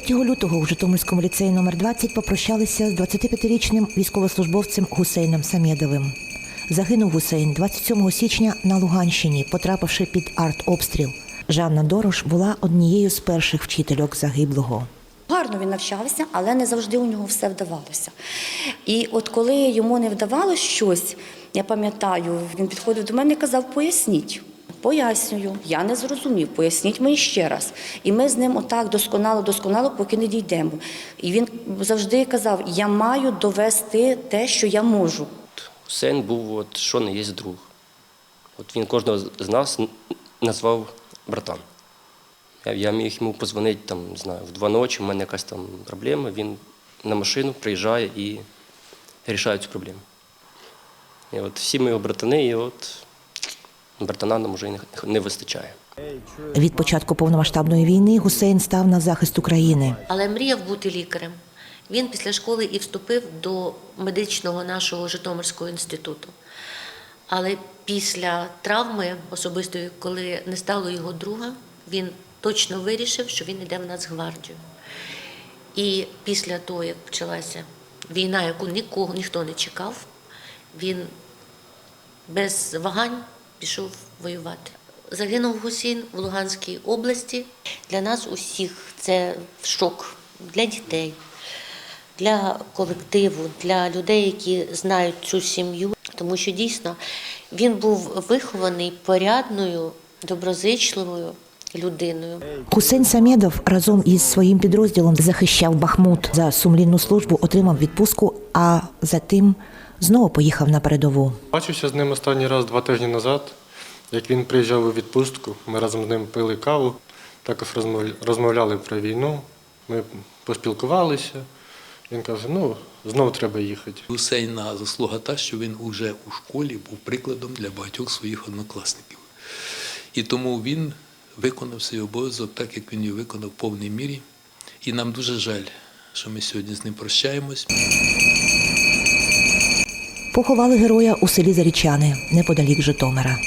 3 лютого у Житомирському ліцеї номер 20 попрощалися з 25-річним військовослужбовцем Гусейном Самєдовим. Загинув Гусейн 27 січня на Луганщині, потрапивши під артобстріл. Жанна Дорош була однією з перших вчительок загиблого. Гарно він навчався, але не завжди у нього все вдавалося. І от коли йому не вдавалося щось, я пам'ятаю, він підходив до мене і казав: поясніть. Пояснюю, я не зрозумів, поясніть мені ще раз. І ми з ним отак досконало, досконало, поки не дійдемо. І він завжди казав: я маю довести те, що я можу. Хусейн був, от, що не є друг. От він кожного з нас назвав братан. Я, я міг йому позвонити там, не знаю, в два ночі, в мене якась там проблема, він на машину приїжджає і рішає цю проблему. І от всі його братани, і от братана нам вже й не, не вистачає. Від початку повномасштабної війни Гусейн став на захист України. але мріяв бути лікарем. Він після школи і вступив до медичного нашого Житомирського інституту. Але після травми особистої, коли не стало його друга, він точно вирішив, що він йде в Нацгвардію. І після того, як почалася війна, яку нікого ніхто не чекав, він без вагань пішов воювати. Загинув Гусін в Луганській області. Для нас усіх це шок для дітей, для колективу, для людей, які знають цю сім'ю. Тому що дійсно він був вихований порядною, доброзичливою людиною. Хусейн Самєдов разом із своїм підрозділом захищав Бахмут. За сумлінну службу отримав відпустку, а затим знову поїхав на передову. Бачився з ним останній раз два тижні назад, як він приїжджав у відпустку. Ми разом з ним пили каву, також розмов- розмовляли про війну. Ми поспілкувалися. Він каже: ну, знову треба їхати. Гусейна заслуга та, що він уже у школі був прикладом для багатьох своїх однокласників. І тому він виконав свій обов'язок так, як він його виконав в повній мірі. І нам дуже жаль, що ми сьогодні з ним прощаємось. Поховали героя у селі Зарічани неподалік Житомира.